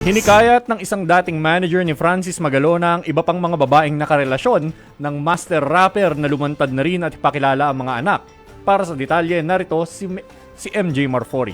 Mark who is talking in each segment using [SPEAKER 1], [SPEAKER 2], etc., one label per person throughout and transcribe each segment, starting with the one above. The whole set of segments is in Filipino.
[SPEAKER 1] Hinikayat ng isang dating manager ni Francis Magalona ang iba pang mga babaeng nakarelasyon ng master rapper na lumantad na rin at ipakilala ang mga anak. Para sa detalye, narito si, si MJ Marfori.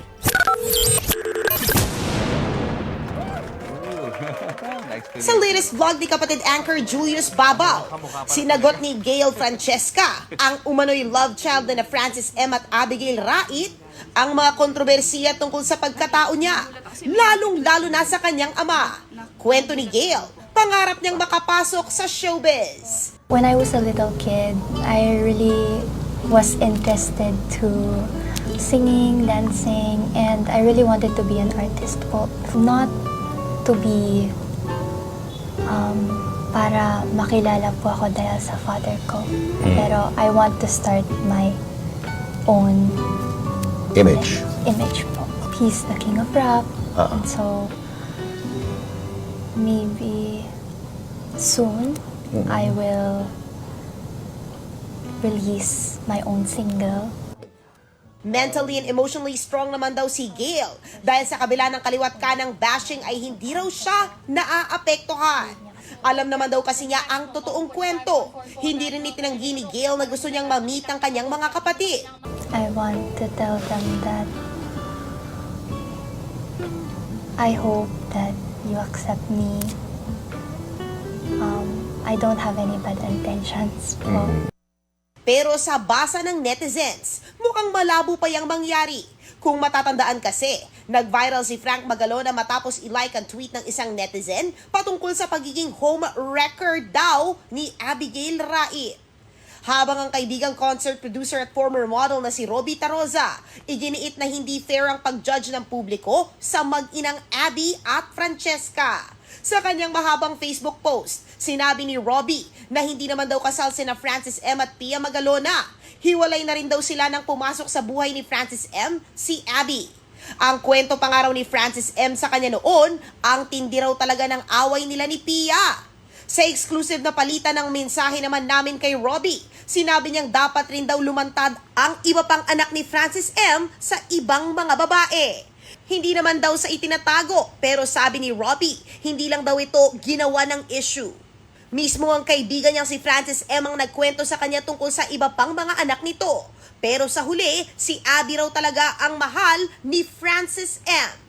[SPEAKER 2] Sa latest vlog ni kapatid anchor Julius Babaw, sinagot ni Gail Francesca ang umano'y love child na Francis M. at Abigail Rait ang mga kontrobersiya tungkol sa pagkatao niya, lalong-lalo na sa kanyang ama. Kwento ni Gail, pangarap niyang makapasok sa showbiz.
[SPEAKER 3] When I was a little kid, I really was interested to singing, dancing, and I really wanted to be an artist po. Not to be um, para makilala po ako dahil sa father ko. Pero I want to start my own
[SPEAKER 4] Image.
[SPEAKER 3] image po. He's the king of rap.
[SPEAKER 4] Ah.
[SPEAKER 3] And so, maybe soon, I will release my own single.
[SPEAKER 2] Mentally and emotionally strong naman daw si Gail dahil sa kabila ng kaliwat kanang bashing ay hindi raw siya naaapektuhan. Alam naman daw kasi niya ang totoong kwento. Hindi rin itinanggi ni Gail na gusto niyang ma-meet ang kanyang mga kapatid.
[SPEAKER 3] I want to tell them that I hope that you accept me. Um, I don't have any bad intentions po.
[SPEAKER 2] Pero sa basa ng netizens, mukhang malabo pa yung mangyari. Kung matatandaan kasi, nag-viral si Frank Magalona matapos i-like ang tweet ng isang netizen patungkol sa pagiging home record daw ni Abigail Rait. Habang ang kaibigang concert producer at former model na si Robbie Taroza, iginiit na hindi fair ang pag-judge ng publiko sa mag-inang Abby at Francesca. Sa kanyang mahabang Facebook post, sinabi ni Robbie na hindi naman daw kasal sina Francis M. at Pia Magalona. Hiwalay na rin daw sila nang pumasok sa buhay ni Francis M. si Abby. Ang kwento pa nga raw ni Francis M. sa kanya noon, ang tindi raw talaga ng away nila ni Pia. Sa exclusive na palitan ng mensahe naman namin kay Robbie, sinabi niyang dapat rin daw lumantad ang iba pang anak ni Francis M. sa ibang mga babae. Hindi naman daw sa itinatago, pero sabi ni Robbie, hindi lang daw ito ginawa ng issue. Mismo ang kaibigan niyang si Francis M. ang nagkwento sa kanya tungkol sa iba pang mga anak nito. Pero sa huli, si Abby raw talaga ang mahal ni Francis M.